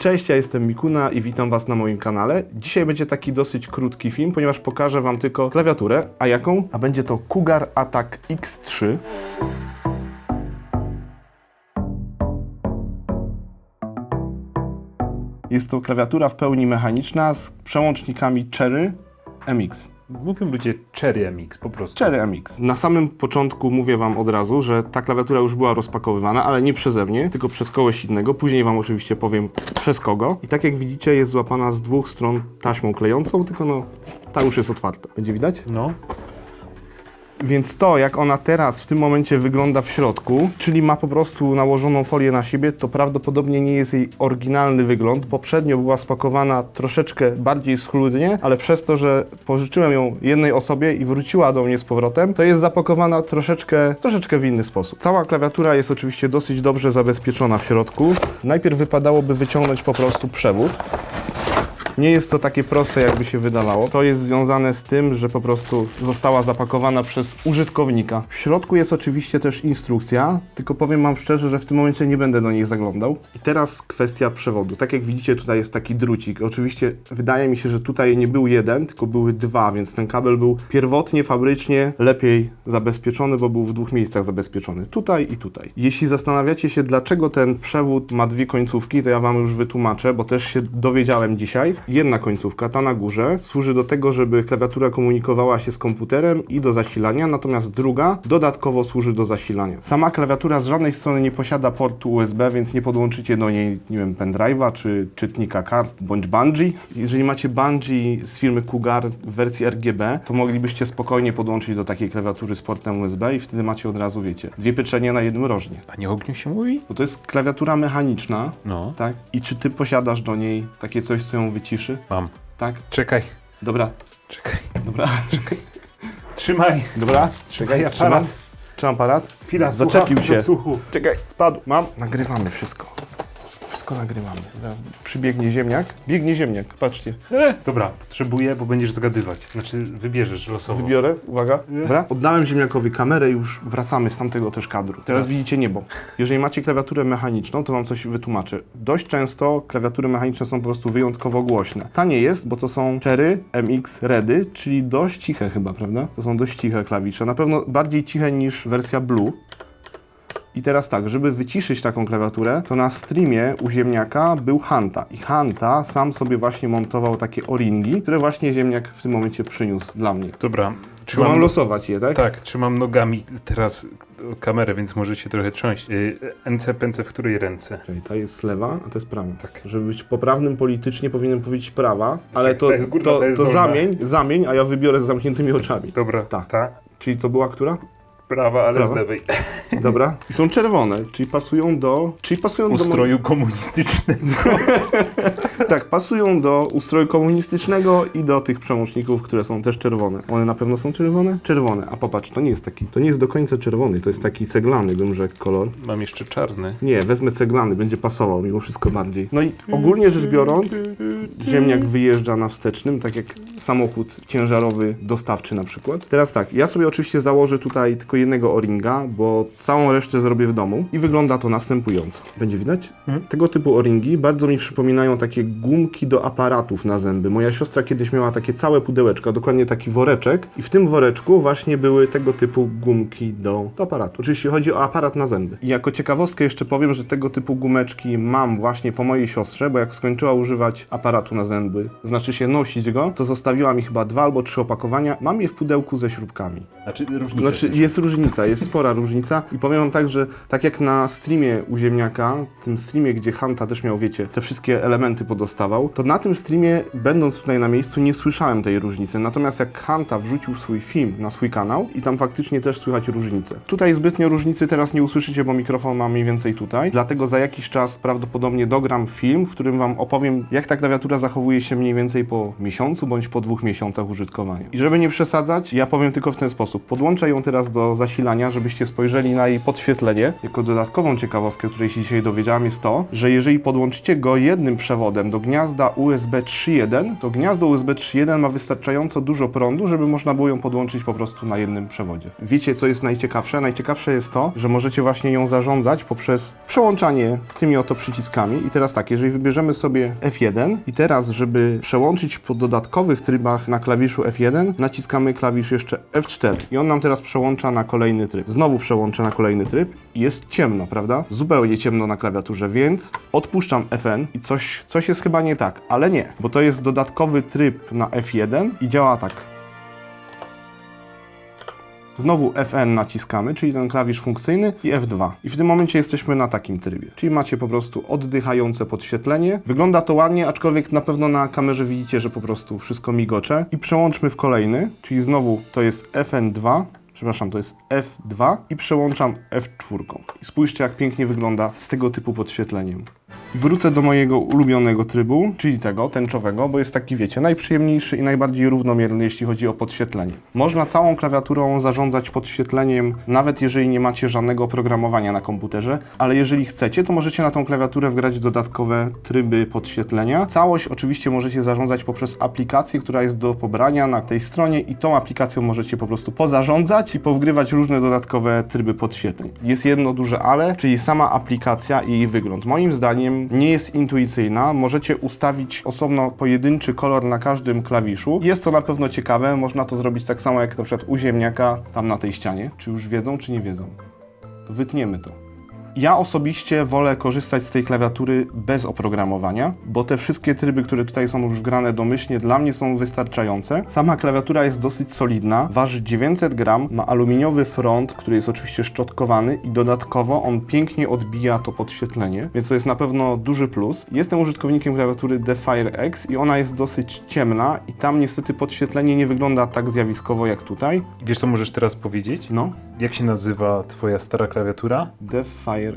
Cześć, ja jestem Mikuna i witam Was na moim kanale. Dzisiaj będzie taki dosyć krótki film, ponieważ pokażę Wam tylko klawiaturę. A jaką? A będzie to Cougar Attack X3. Jest to klawiatura w pełni mechaniczna z przełącznikami Cherry MX. Mówią ludzie Cherry MX po prostu. Cherry MX. Na samym początku mówię Wam od razu, że ta klawiatura już była rozpakowywana, ale nie przeze mnie, tylko przez kogoś innego. Później Wam oczywiście powiem przez kogo. I tak jak widzicie, jest złapana z dwóch stron taśmą klejącą, tylko no, ta już jest otwarta. Będzie widać? No, Więc to, jak ona teraz w tym momencie wygląda w środku, czyli ma po prostu nałożoną folię na siebie, to prawdopodobnie nie jest jej oryginalny wygląd. Poprzednio była spakowana troszeczkę bardziej schludnie, ale przez to, że pożyczyłem ją jednej osobie i wróciła do mnie z powrotem, to jest zapakowana troszeczkę, troszeczkę w inny sposób. Cała klawiatura jest oczywiście dosyć dobrze zabezpieczona w środku. Najpierw wypadałoby wyciągnąć po prostu przewód. Nie jest to takie proste, jakby się wydawało. To jest związane z tym, że po prostu została zapakowana przez użytkownika. W środku jest oczywiście też instrukcja, tylko powiem Wam szczerze, że w tym momencie nie będę do niej zaglądał. I teraz kwestia przewodu. Tak jak widzicie, tutaj jest taki drucik. Oczywiście wydaje mi się, że tutaj nie był jeden, tylko były dwa, więc ten kabel był pierwotnie, fabrycznie lepiej zabezpieczony, bo był w dwóch miejscach zabezpieczony. Tutaj i tutaj. Jeśli zastanawiacie się, dlaczego ten przewód ma dwie końcówki, to ja Wam już wytłumaczę, bo też się dowiedziałem dzisiaj. Jedna końcówka, ta na górze, służy do tego, żeby klawiatura komunikowała się z komputerem i do zasilania, natomiast druga dodatkowo służy do zasilania. Sama klawiatura z żadnej strony nie posiada portu USB, więc nie podłączycie do niej, nie wiem, pendrive'a czy czytnika kart bądź bungee. Jeżeli macie bungee z firmy Cougar w wersji RGB, to moglibyście spokojnie podłączyć do takiej klawiatury z portem USB i wtedy macie od razu, wiecie, dwie pieczenie na jednym rożnie. Panie Ogniu się mówi? Bo to jest klawiatura mechaniczna, No, tak? I czy ty posiadasz do niej takie coś, co ją wyciszy? mam. Tak? Czekaj, Dobra, czekaj. dobra, Trzymaj. dobra. Czekaj, trzymam. aparat. Trzymam aparat. Chwila, Zaczepił słuchawki się. Czekaj, spadł. Mam. Nagrywamy wszystko. Wszystko nagrywamy. Zaraz przybiegnie ziemniak. Biegnie ziemniak, patrzcie. E, dobra, potrzebuję, bo będziesz zgadywać. Znaczy, wybierzesz losowo. Wybiorę, uwaga. Nie. Dobra. Oddałem ziemniakowi kamerę i już wracamy z tamtego też kadru. Teraz Raz. widzicie niebo. Jeżeli macie klawiaturę mechaniczną, to wam coś wytłumaczę. Dość często klawiatury mechaniczne są po prostu wyjątkowo głośne. Ta nie jest, bo to są Cherry MX Redy, czyli dość ciche chyba, prawda? To są dość ciche klawisze. Na pewno bardziej ciche niż wersja Blue. I teraz tak, żeby wyciszyć taką klawiaturę, to na streamie u ziemniaka był Hanta. I Hanta sam sobie właśnie montował takie o-ringi, które właśnie ziemniak w tym momencie przyniósł dla mnie. Dobra, Czy mam losować je, tak? tak, trzymam nogami teraz kamerę, więc może się trochę trząść. Y, NC, pęce w której ręce? Czyli ta jest lewa, a to jest prawa. Tak. Żeby być poprawnym politycznie, powinienem powiedzieć prawa, ale to, ta jest górna, to, ta jest to zamień, zamień, a ja wybiorę z zamkniętymi oczami. Dobra, Ta. ta. Czyli to była która? Prawa, ale Prawa. z lewej. Dobra. I są czerwone, czyli pasują do... Czyli pasują do... Ustroju komunistycznego. Tak, pasują do ustroju komunistycznego i do tych przełączników, które są też czerwone. One na pewno są czerwone? Czerwone. A popatrz, to nie jest taki, to nie jest do końca czerwony, to jest taki ceglany, bym rzekł, kolor. Mam jeszcze czarny. Nie, wezmę ceglany, będzie pasował mimo wszystko bardziej. No i ogólnie rzecz biorąc, ziemniak wyjeżdża na wstecznym, tak jak samochód ciężarowy dostawczy na przykład. Teraz tak, ja sobie oczywiście założę tutaj tylko jednego o-ringa, bo całą resztę zrobię w domu i wygląda to następująco. Będzie widać? Tego typu o-ringi bardzo mi przypominają takie gumki do aparatów na zęby. Moja siostra kiedyś miała takie całe pudełeczko, dokładnie taki woreczek i w tym woreczku właśnie były tego typu gumki do, do aparatu. Oczywiście chodzi o aparat na zęby. I jako ciekawostkę jeszcze powiem, że tego typu gumeczki mam właśnie po mojej siostrze, bo jak skończyła używać aparatu na zęby, znaczy się nosić go, to zostawiła mi chyba dwa albo trzy opakowania. Mam je w pudełku ze śrubkami. Znaczy, różnica Znaczy jest. jest różnica, jest spora różnica i powiem wam tak, że tak jak na streamie u Ziemniaka, tym streamie, gdzie Hanta też miał, wiecie, te wszystkie elementy podostawał, to na tym streamie, będąc tutaj na miejscu, nie słyszałem tej różnicy. Natomiast jak Hanta wrzucił swój film na swój kanał i tam faktycznie też słychać różnicę. Tutaj zbytnio różnicy teraz nie usłyszycie, bo mikrofon mam mniej więcej tutaj, dlatego za jakiś czas prawdopodobnie dogram film, w którym wam opowiem, jak ta klawiatura zachowuje się mniej więcej po miesiącu bądź po dwóch miesiącach użytkowania. I żeby nie przesadzać, ja powiem tylko w ten sposób. Podłączę ją teraz do zasilania, żebyście spojrzeli na jej podświetlenie. Jako dodatkową ciekawostkę, której się dzisiaj dowiedziałem, jest to, że jeżeli podłączycie go jednym przewodem do gniazda USB 3.1, to gniazdo USB 3.1 ma wystarczająco dużo prądu, żeby można było ją podłączyć po prostu na jednym przewodzie. Wiecie, co jest najciekawsze? Najciekawsze jest to, że możecie właśnie ją zarządzać poprzez przełączanie tymi oto przyciskami. I teraz tak, jeżeli wybierzemy sobie F1 i teraz, żeby przełączyć po dodatkowych trybach na klawiszu F1, naciskamy klawisz jeszcze F4 i on nam teraz przełącza na kolejny tryb. Znowu przełączę na kolejny tryb i jest ciemno, prawda? Zupełnie ciemno na klawiaturze, więc odpuszczam FN i coś, coś jest chyba nie tak, ale nie, bo to jest dodatkowy tryb na F1 i działa tak. Znowu FN naciskamy, czyli ten klawisz funkcyjny i F2. I w tym momencie jesteśmy na takim trybie. Czyli macie po prostu oddychające podświetlenie. Wygląda to ładnie, aczkolwiek na pewno na kamerze widzicie, że po prostu wszystko migocze. I przełączmy w kolejny, czyli znowu to jest FN2. Przepraszam, to jest F2 i przełączam F4. I spójrzcie, jak pięknie wygląda z tego typu podświetleniem. Wrócę do mojego ulubionego trybu, czyli tego, tęczowego, bo jest taki, wiecie, najprzyjemniejszy i najbardziej równomierny, jeśli chodzi o podświetlenie. Można całą klawiaturą zarządzać podświetleniem, nawet jeżeli nie macie żadnego oprogramowania na komputerze, ale jeżeli chcecie, to możecie na tą klawiaturę wgrać dodatkowe tryby podświetlenia. Całość oczywiście możecie zarządzać poprzez aplikację, która jest do pobrania na tej stronie i tą aplikacją możecie po prostu pozarządzać i powgrywać różne dodatkowe tryby podświetleń. Jest jedno duże ale, czyli sama aplikacja i jej wygląd. Moim zdaniem nie jest intuicyjna. Możecie ustawić osobno pojedynczy kolor na każdym klawiszu. Jest to na pewno ciekawe. Można to zrobić tak samo jak na przykład u ziemniaka tam na tej ścianie. Czy już wiedzą, czy nie wiedzą? To wytniemy to. Ja osobiście wolę korzystać z tej klawiatury bez oprogramowania, bo te wszystkie tryby, które tutaj są już wgrane domyślnie, dla mnie są wystarczające. Sama klawiatura jest dosyć solidna, waży 900 gram, ma aluminiowy front, który jest oczywiście szczotkowany i dodatkowo on pięknie odbija to podświetlenie, więc to jest na pewno duży plus. Jestem użytkownikiem klawiatury The Fire X i ona jest dosyć ciemna i tam niestety podświetlenie nie wygląda tak zjawiskowo jak tutaj. Wiesz, co możesz teraz powiedzieć? No, Jak się nazywa twoja stara klawiatura? The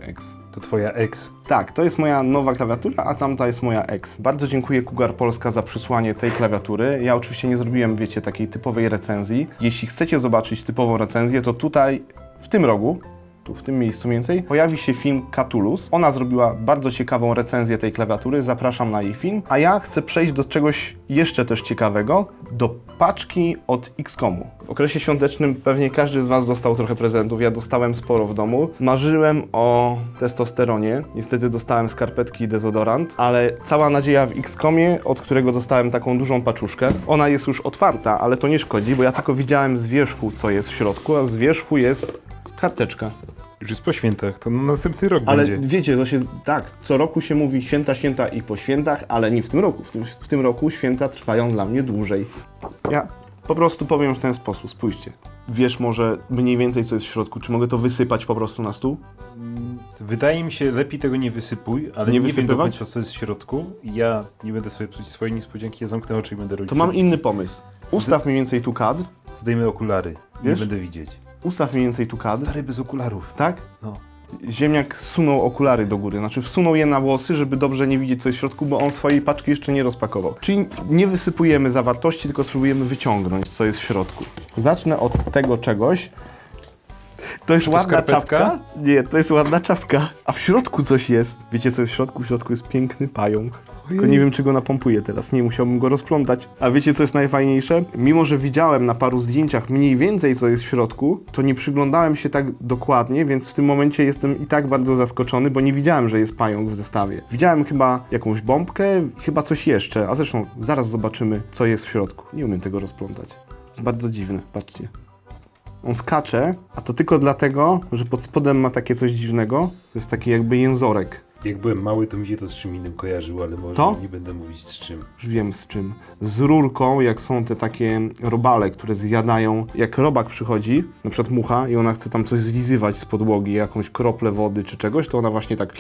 X. To twoja ex. Tak, to jest moja nowa klawiatura, a tamta jest moja ex. Bardzo dziękuję Kugar Polska za przysłanie tej klawiatury. Ja oczywiście nie zrobiłem, wiecie, takiej typowej recenzji. Jeśli chcecie zobaczyć typową recenzję, to tutaj, w tym rogu, tu w tym miejscu mniej więcej, pojawi się film Catulus. Ona zrobiła bardzo ciekawą recenzję tej klawiatury, zapraszam na jej film. A ja chcę przejść do czegoś jeszcze też ciekawego, do paczki od XCOMu. W okresie świątecznym pewnie każdy z Was dostał trochę prezentów, ja dostałem sporo w domu. Marzyłem o testosteronie, niestety dostałem skarpetki i dezodorant, ale cała nadzieja w XCOMie, od którego dostałem taką dużą paczuszkę. Ona jest już otwarta, ale to nie szkodzi, bo ja tylko widziałem z wierzchu, co jest w środku, a z wierzchu jest karteczka. Już jest po świętach, to na następny rok Ale będzie. wiecie, to się tak, co roku się mówi święta, święta i po świętach, ale nie w tym roku. W tym, w tym roku święta trwają dla mnie dłużej. Ja po prostu powiem w ten sposób, spójrzcie. Wiesz może mniej więcej, co jest w środku. Czy mogę to wysypać po prostu na stół? Wydaje mi się, lepiej tego nie wysypuj, ale Nie nie, wiem do wysypywać? końca, co jest w środku. Ja nie będę sobie psuć swojej niespodzianki, ja zamknę oczy i będę robić To mam sobie- inny pomysł. Ustaw mniej więcej tu kadr. Zdejmę okulary, Wiesz? nie będę widzieć. Ustaw mniej więcej tu kadr. Stary bez okularów. Tak? No. Ziemniak zsunął okulary do góry, znaczy wsunął je na włosy, żeby dobrze nie widzieć co jest w środku, bo on swojej paczki jeszcze nie rozpakował. Czyli nie wysypujemy zawartości, tylko spróbujemy wyciągnąć co jest w środku. Zacznę od tego czegoś. To jest to ładna skarpetka? czapka? Nie, to jest ładna czapka. A w środku coś jest. Wiecie co jest w środku? W środku jest piękny pająk. Tylko nie wiem, czy go napompuję teraz. Nie musiałbym go rozplątać. A wiecie, co jest najfajniejsze? Mimo, że widziałem na paru zdjęciach mniej więcej, co jest w środku, to nie przyglądałem się tak dokładnie, więc w tym momencie jestem i tak bardzo zaskoczony, bo nie widziałem, że jest pająk w zestawie. Widziałem chyba jakąś bombkę, chyba coś jeszcze. A zresztą zaraz zobaczymy, co jest w środku. Nie umiem tego rozplątać. Jest bardzo dziwne, patrzcie. On skacze, a to tylko dlatego, że pod spodem ma takie coś dziwnego. To jest taki jakby jęzorek. Jak byłem mały, to mi się to z czym innym kojarzyło, ale może To? nie będę mówić z czym. Już wiem z czym. Z rurką, jak są te takie robale, które zjadają, jak robak przychodzi, na przykład mucha, i ona chce tam coś zlizywać z podłogi, jakąś kroplę wody czy czegoś, to ona właśnie tak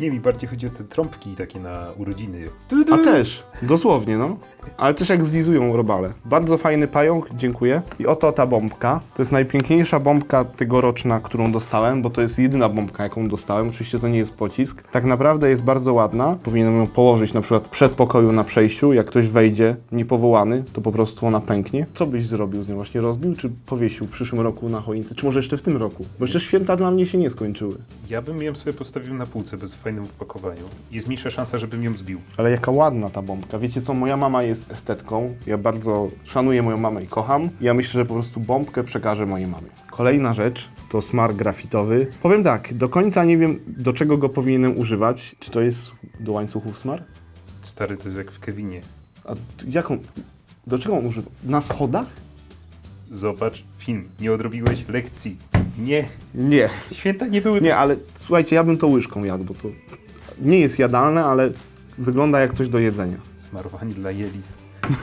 Nie, mi bardziej chodzi o te trąbki takie na urodziny. A też, dosłownie, no. Ale też jak zlizują robale. Bardzo fajny pająk, dziękuję. I oto ta bombka. To jest najpiękniejsza bombka tegoroczna, którą dostałem, bo to jest jedyna bombka, jaką dostałem. Oczywiście to nie jest pocisk. Tak naprawdę jest bardzo ładna. Powinienem ją położyć na przykład w przedpokoju na przejściu. Jak ktoś wejdzie niepowołany, to po prostu ona pęknie. Co byś zrobił z nią? Właśnie rozbił, czy powiesił w przyszłym roku na choince? Czy może jeszcze w tym roku? Bo jeszcze święta dla mnie się nie skończyły. Ja bym ją sobie postawił na półce bez fajnym opakowaniu. Jest mniejsza szansa, żebym ją zbił. Ale jaka ładna ta bombka. Wiecie co, moja mama jest estetką. Ja bardzo szanuję moją mamę i kocham. Ja myślę, że po prostu bombkę przekażę mojej mamie. Kolejna rzecz to smar grafitowy. Powiem tak, do końca nie wiem, do czego go powinienem używać. Czy to jest do łańcuchów smar? Stary, to jest jak w Kevinie. A jaką? Do czego on używa? Na schodach? Zobacz film. Nie odrobiłeś lekcji. Nie. Nie. Święta nie były... Nie, ale słuchajcie, ja bym to łyżką jadł, bo to nie jest jadalne, ale wygląda jak coś do jedzenia. Smarowanie dla jeli.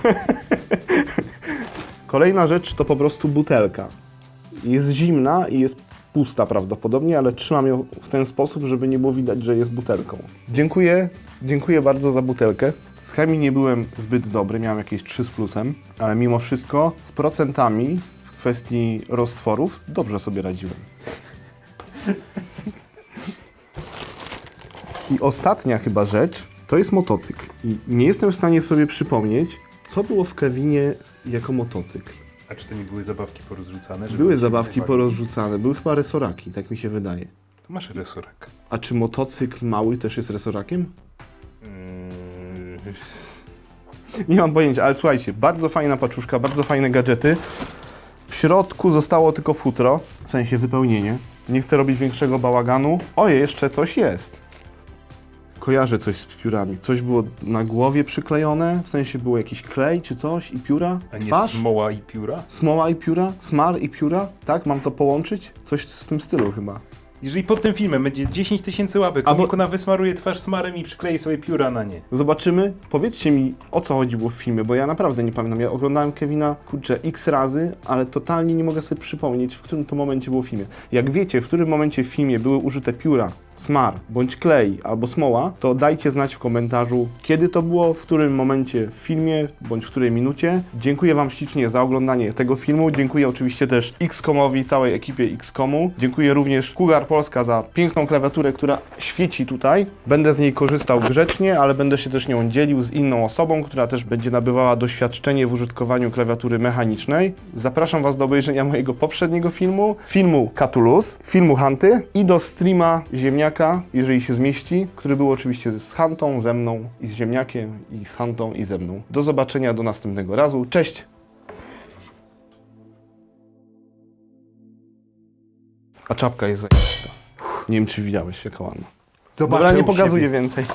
Kolejna rzecz to po prostu butelka. Jest zimna i jest pusta prawdopodobnie, ale trzymam ją w ten sposób, żeby nie było widać, że jest butelką. Dziękuję, dziękuję bardzo za butelkę. Z chemii nie byłem zbyt dobry, miałem jakieś 3 z plusem, ale mimo wszystko z procentami kwestii roztworów dobrze sobie radziłem. I ostatnia chyba rzecz to jest motocykl. I nie jestem w stanie sobie przypomnieć, co było w Kevinie jako motocykl. A czy to nie były zabawki porozrzucane? żeby Były zabawki porozrzucane, były chyba resoraki, tak mi się wydaje. To masz resorek. A czy motocykl mały też jest resorakiem? Yy... Nie mam pojęcia, ale słuchajcie, bardzo fajna paczuszka, bardzo fajne gadżety. W środku zostało tylko futro, w sensie wypełnienie. Nie chcę robić większego bałaganu. Oje, jeszcze coś jest. Kojarzę coś z piórami. Coś było na głowie przyklejone, w sensie było jakiś klej czy coś i pióra. A nie Twarz? smoła i pióra? Smoła i pióra? Smar i pióra? Tak, mam to połączyć? Coś w tym stylu chyba. Jeżeli pod tym filmem będzie 10 tysięcy łapek, Albo- Albo... wysmaruje twarz smarem i przyklei sobie pióra na nie. Zobaczymy. Powiedzcie mi, o co chodziło w filmie, bo ja naprawdę nie pamiętam. Ja oglądałem Kevina, kurczę, x razy, ale totalnie nie mogę sobie przypomnieć, w którym to momencie było w filmie. Jak wiecie, w którym momencie w filmie były użyte pióra, smar, bądź klej, albo smoła, to dajcie znać w komentarzu, kiedy to było, w którym momencie w filmie, bądź w której minucie. Dziękuję Wam ślicznie za oglądanie tego filmu. Dziękuję oczywiście też XCOMowi, całej ekipie XCOMu. Dziękuję również Kugar Polska za piękną klawiaturę, która świeci tutaj. Będę z niej korzystał grzecznie, ale będę się też nią dzielił z inną osobą, która też będzie nabywała doświadczenie w użytkowaniu klawiatury mechanicznej. Zapraszam Was do obejrzenia mojego poprzedniego filmu, filmu Catulus, filmu Hanty i do streama Ziemniaka, jeżeli się zmieści, który był oczywiście z Hantą, ze mną i z Ziemniakiem i z Hantą i ze mną. Do zobaczenia do następnego razu. Cześć! A czapka jest zajebista. Nie wiem, czy widziałeś, jaka ładna. Zobaczę Dobra, nie pokazuję więcej.